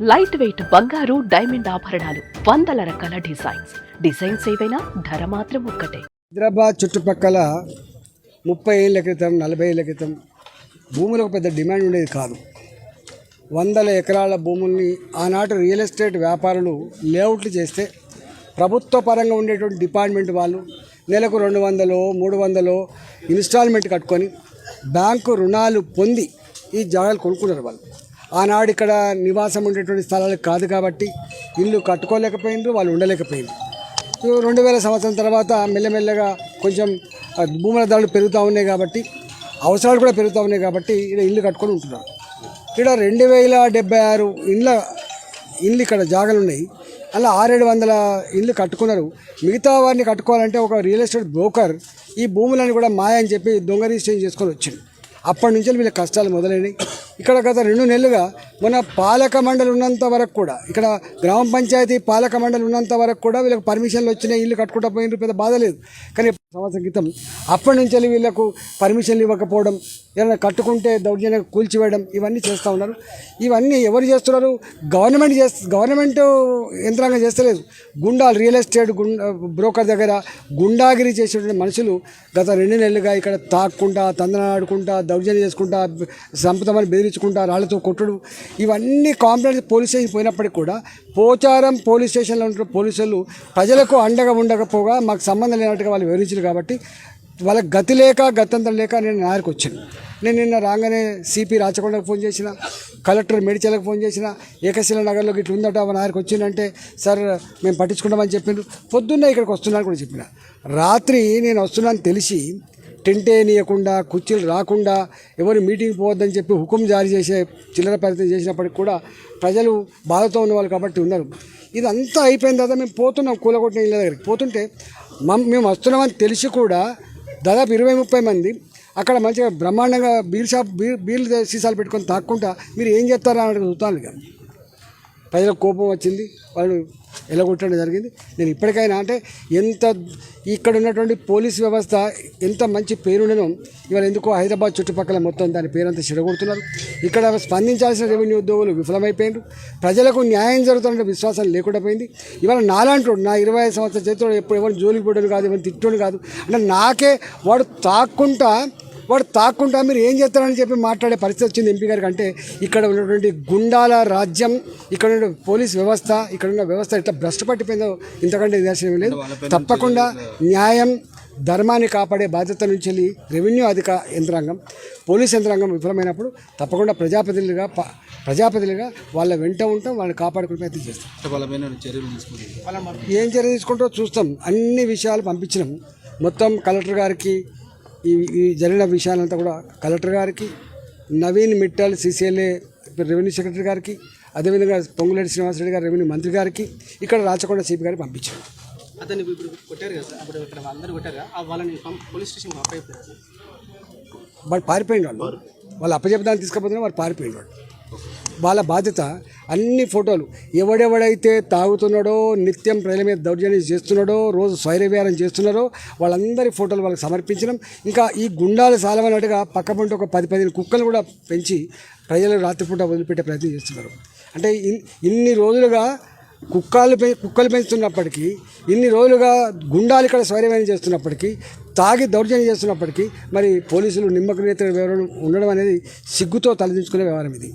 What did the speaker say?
Light weight బంగారు diamond ఆభరణాలు వందల రకాల డిజైన్స్ డిజైన్స్ ఏవైనా? ధర మాత్రం ఒక్కటే. హైదరాబాద్ చుట్టుపక్కల ముప్పై ఏళ్ళ క్రితం నలభై ఏళ్ళ క్రితం భూములకు పెద్ద డిమాండ్ ఉండేది కాదు. వందల ఎకరాల భూముల్ని ఆనాటి రియల్ ఎస్టేట్ వ్యాపారులు లేఅవుట్లు చేస్తే ప్రభుత్వ పరంగా ఉండేటువంటి డిపార్ట్మెంట్ వాళ్ళు నెలకు రెండు వందలు మూడు వందలు ఇన్స్టాల్మెంట్ కట్టుకొని బ్యాంకు రుణాలు పొంది ఈ జాగాలు కొనుక్కున్నారు వాళ్ళు. ఆనాడు ఇక్కడ నివాసం ఉండేటువంటి స్థలాలు కాదు కాబట్టి ఇల్లు కట్టుకోలేకపోయిండ్రు వాళ్ళు ఉండలేకపోయిండ్రు సో రెండు వేల సంవత్సరం తర్వాత మెల్లమెల్లగా కొంచెం భూముల ధరలు పెరుగుతూ ఉన్నాయి కాబట్టి అవసరాలు కూడా పెరుగుతూ ఉన్నాయి కాబట్టి ఇక్కడ ఇల్లు కట్టుకొని ఉంటున్నారు. ఇక్కడ రెండు వేల డెబ్బై ఆరు ఇండ్ల ఇండ్లు ఇక్కడ జాగాలు ఉన్నాయి. అలా ఆరేడు వందల ఇండ్లు కట్టుకున్నారు. మిగతా వారిని కట్టుకోవాలంటే ఒక రియల్ ఎస్టేట్ బ్రోకర్ ఈ భూములను కూడా మాయ అని చెప్పి దొంగ రిజిస్ట్రేషన్ చేసుకొని వచ్చింది అప్పటి నుంచి వీళ్ళ కష్టాలు మొదలైనవి ఇక్కడ గత రెండు నెలలుగా మన పాలక మండలి ఉన్నంత వరకు కూడా ఇక్కడ గ్రామ పంచాయతీ పాలక మండలి ఉన్నంత వరకు కూడా వీళ్ళకి పర్మిషన్లు వచ్చినాయి ఇల్లు కట్టుకుంటా పోయిన పెద్ద బాధ లేదు. కానీ సంవత్సరం క్రితం అప్పటి నుంచి వీళ్ళకు పర్మిషన్లు ఇవ్వకపోవడం ఏదైనా కట్టుకుంటే దౌర్జన్యంగా కూల్చివేయడం ఇవన్నీ చేస్తూ ఉన్నారు. ఇవన్నీ ఎవరు చేస్తున్నారు? గవర్నమెంట్ చేస్త గవర్నమెంట్ యంత్రాంగం చేస్తలేదు. గుండాలు రియల్ ఎస్టేట్ గుండా బ్రోకర్ దగ్గర గుండాగిరి చేసేటువంటి మనుషులు గత రెండు నెలలుగా ఇక్కడ తాక్కుంటా తందనాడుకుంటా దౌర్జన్యం చేసుకుంటా సంపదమని బెదిరించుకుంటా రాళ్ళతో కొట్టుడు. ఇవన్నీ కాంప్లైంట్ పోలీస్ స్టేషన్ పోయినప్పటికీ కూడా పోచారం పోలీస్ స్టేషన్లో ఉంటున్న పోలీసులు ప్రజలకు అండగా ఉండకపోగా మాకు సంబంధం లేనట్టుగా వాళ్ళు వివరించారు కాబట్టి వాళ్ళకి గతి లేక గతంతరం లేక నేను నాయకు వచ్చాను. నేను నిన్న రాగానే సిపి రాచకొండకు ఫోన్ చేసిన కలెక్టర్ మేడిచలకు ఫోన్ చేసిన ఏకశిల నగర్లోకి ఇట్లా ఉందట మా నాయకు వచ్చిందంటే సార్ మేము పట్టించుకుంటామని చెప్పిండ్రు. పొద్దున్న ఇక్కడికి వస్తున్నాను కూడా చెప్పిన. రాత్రి నేను వస్తున్నాను తెలిసి టెంట్ వేయకుండా కుర్చీలు రాకుండా ఎవరు మీటింగ్ పోవద్దని చెప్పి హుకుం జారీ చేసే చిల్లర ప్రయత్నం చేసినప్పటికి కూడా ప్రజలు బాధతో ఉన్నవాళ్ళు కాబట్టి ఉన్నారు. ఇదంతా అయిపోయిన తర్వాత మేము పోతున్నాం కూలగొట్టిన ఇళ్ళ దగ్గరికి. పోతుంటే మేము వస్తున్నామని తెలిసి కూడా దాదాపు ఇరవై ముప్పై మంది అక్కడ మంచిగా బ్రహ్మాండంగా బీర్ షాప్ బీర్ బీర్లు సీసాలు పెట్టుకొని తాక్కుంటా మీరు ఏం చేస్తారా అని చూస్తాను ఇక. ప్రజలకు కోపం వచ్చింది. వాళ్ళు ఎలగొట్టడం జరిగింది? నేను ఇప్పటికైనా అంటే ఎంత ఇక్కడ ఉన్నటువంటి పోలీస్ వ్యవస్థ ఎంత మంచి పేరుండనో ఇవాళ ఎందుకో హైదరాబాద్ చుట్టుపక్కల మొత్తం దాని పేరంతా చెడగొడుతున్నారు. ఇక్కడ స్పందించాల్సిన రెవెన్యూ ఉద్యోగులు విఫలమైపోయారు ప్రజలకు న్యాయం జరుగుతున్న విశ్వాసం లేకుండా పోయింది. ఇవాళ నాలాంటి నా ఇరవై ఐదు సంవత్సరాల చేతిలో ఎప్పుడు ఎవరు జోలికి పోవడం కాదు ఎవరిని తిట్టడం కాదు. అంటే నాకే వాడు తాక్కుంటా వాడు తాక్కుంటా మీరు ఏం చేస్తారని చెప్పి మాట్లాడే పరిస్థితి వచ్చింది ఎంపీ గారికి. అంటే ఇక్కడ ఉన్నటువంటి గుండాల రాజ్యం ఇక్కడ ఉన్న పోలీస్ వ్యవస్థ ఇక్కడ ఉన్న వ్యవస్థ ఇట్లా భ్రష్టు పట్టిపోయిందో ఇంతకంటే నిదర్శనం లేదు. తప్పకుండా న్యాయం ధర్మాన్ని కాపాడే బాధ్యత నుంచి వెళ్ళి రెవెన్యూ అధిక యంత్రాంగం పోలీస్ యంత్రాంగం విఫలమైనప్పుడు తప్పకుండా ప్రజాప్రతినిధులుగా ప్రజాప్రతినిధులుగా వాళ్ళ వెంట ఉంటాం వాళ్ళని కాపాడుకునే ప్రయత్నం చేస్తాం. తీసుకుంటారు? ఏం చర్య తీసుకుంటో చూస్తాం. అన్ని విషయాలు పంపించినాం. మొత్తం కలెక్టర్ గారికి ఈ ఈ జరిగిన విషయాలంతా కూడా కలెక్టర్ గారికి Naveen Mittal CCLA revenue secretary గారికి అదేవిధంగా పొంగులేటి శ్రీనివాసరెడ్డి గారు రెవెన్యూ మంత్రి గారికి ఇక్కడ రాచకొండ సిపి గారికి పంపించాం అతన్ని ఇప్పుడు కొట్టారు కదా సార్. ఇక్కడ అందరూ కొట్టారు? కదా వాళ్ళని పోలీస్ స్టేషన్ అప్పయిపోయారు వాళ్ళు పారిపోయిన వాళ్ళు. వాళ్ళు అప్పచెప్పదాన్ని తీసుకపోతున్నా వాళ్ళు పారిపోయిన వాళ్ళు. వాళ్ళ బాధ్యత అన్ని ఫోటోలు. ఎవడెవడైతే తాగుతున్నాడో నిత్యం ప్రజల మీద దౌర్జన్యం చేస్తున్నాడో రోజు స్వైరవ్యారం చేస్తున్నారో వాళ్ళందరి ఫోటోలు వాళ్ళకి సమర్పించడం. ఇంకా ఈ గుండాలు సాలవన్నట్టుగా పక్క పంట ఒక పది పదిహేను కుక్కలు కూడా పెంచి ప్రజలు రాత్రిపూట వదిలిపెట్టే ప్రయత్నం చేస్తున్నారు. అంటే ఇన్- ఇన్ని రోజులుగా కుక్కలు పె కుక్కలు పెంచుతున్నప్పటికీ ఇన్ని రోజులుగా గుండాలు ఇక్కడ స్వైరవ్యానం చేస్తున్నప్పటికీ తాగి దౌర్జన్యం చేస్తున్నప్పటికీ మరి పోలీసులు నిమ్మకం నేత వివరణ ఉండడం అనేది సిగ్గుతో తలదించుకునే వ్యవహారం ఇది.